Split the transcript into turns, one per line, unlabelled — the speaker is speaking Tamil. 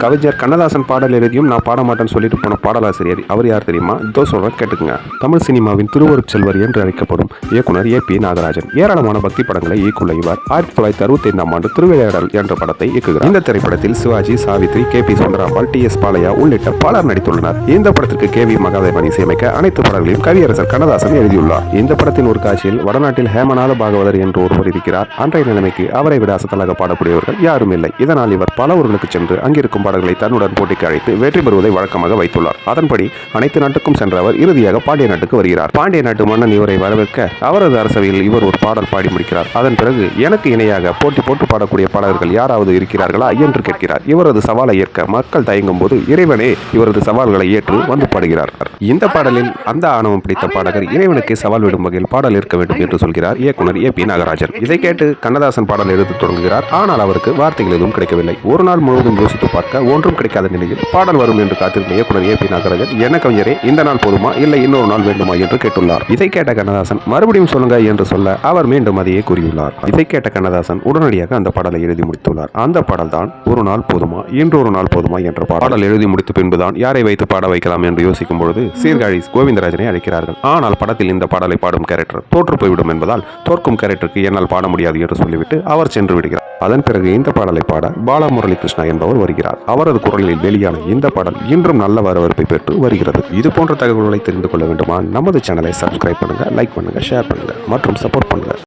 கவிஞர் கண்ணதாசன் பாடல் எழுதியும் நான் பாட மாட்டேன்னு சொல்லிட்டு போன பாடலாசிரியர் அவர் யார் தெரியுமா? இதோ சொல்றேன் கேட்டுக்குங்க. தமிழ் சினிமாவின் திருவருட் செல்வர் என்று அழைக்கப்படும் இயக்குனர் ஏ பி நாகராஜன். ஏராளமான பக்தி படங்களை இயக்குள்ள இவர் ஆயிரத்தி தொள்ளாயிரத்தி அறுபத்தி ஐந்தாம் ஆண்டு திருவிளையாடல் என்ற படத்தை இயக்குகிறார். இந்த திரைப்படத்தில் Sivaji Savitri K B Sundarambal T S Balaiah உள்ளிட்ட பலர் நடித்துள்ளனர். இந்த படத்திற்கு கே வி மகாதேவன் இசையமைக்க அனைத்து படங்களையும் கவியரசர் கண்ணதாசன் எழுதியுள்ளார். இந்த படத்தின் ஒரு காட்சியில் வடநாட்டில் ஹேமநாத பாகவதர் என்று ஒருவர் இருக்கிறார். அன்றைய நிலைமைக்கு அவரை விட அசத்தலாக பாடக்கூடியவர்கள் யாரும் இல்லை. இதனால் இவர் பல ஊர்களுக்கு சென்று அங்கிருக்கும் பாடல்களை தன்னுடன் போட்டிக்கு அழைத்து வெற்றி பெறுவதை வழக்கமாக வைத்துள்ளார். அதன்படி அனைத்து நாட்டுக்கும் சென்ற அவர் இறுதியாக பாண்டிய நாட்டுக்கு வருகிறார். பாண்டிய நாட்டு மன்னன் இவரை வரவேற்க அவரது அரசவையில் இவர் ஒரு பாடல் பாடி முடிக்கிறார். அதன் பிறகு எனக்கு இணையாக போட்டி போட்டு பாடக்கூடிய பாடல்கள் யாராவது இருக்கிறார்களா என்று கேட்கிறார். இவரது சவாலை ஏற்க மக்கள் தயங்கும் போது இறைவனே இவரது சவால்களை ஏற்று வந்து பாடுகிறார். இந்த பாடலில் அந்த ஆணவம் பிடித்த பாடகர் இறைவனுக்கு சவால் விடும் வகையில் பாடல் இருக்க வேண்டும் என்று சொல்கிறார் இயக்குனர் ஏ பி நாகராஜன். இதை கேட்டு கண்ணதாசன் பாடல் எழுத தொடங்குகிறார். ஆனால் அவருக்கு வார்த்தைகள் எதுவும் கிடைக்கவில்லை. ஒரு நாள் முழுவதும் யோசித்து பார்க்க ஒன்றும் கிடைக்காத நிலையில் பாடல் வரும் என்று காத்திருந்த இயக்குனர் ஏ பி நாகராஜன் என்ன கவிஞரே இந்த நாள் போதுமா? இல்லை இன்னொரு நாள் வேண்டுமா? என்று கேட்டுள்ளார். இதை கேட்ட கண்ணதாசன் மறுபடியும் சொல்லுங்க என்று சொல்ல அவர் மீண்டும் அதையே கூறியுள்ளார். இதை கேட்ட கண்ணதாசன் உடனடியாக அந்த பாடலை எழுதி முடித்துள்ளார். அந்த பாடல் தான் ஒரு நாள் போதுமா? இன்றொரு நாள் போதுமா? என்ற பாடல். எழுதி முடித்த பின்புதான் யாரை வைத்து பாட வைக்கலாம் என்று யோசிக்கும் பொழுது சீர்காழி கோவிந்தராஜனை அழைக்கிறார்கள். ஆனால் படத்தில் இந்த பாடலை பாடும் கேரக்டர் தோற்று போய்விடும் என்பதால் தோற்கும் கேரக்டருக்கு என்னால் பாட முடியாது என்று சொல்லிவிட்டு அவர் சென்று விடுகிறார். அதன் பிறகு இந்த பாடலை பாட பாலமுரளி கிருஷ்ணா என்பவர் வருகிறார். அவரது குரலில் வெளியான இந்த பாடல் இன்றும் நல்ல வரவேற்பை பெற்று வருகிறது. இது போன்ற தகவல்களை தெரிந்து கொள்ள வேண்டுமா? நமது சேனலை சப்ஸ்கிரைப் பண்ணுங்க லைக் பண்ணுங்க ஷேர் பண்ணுங்க மற்றும் சப்போர்ட் பண்ணுங்க.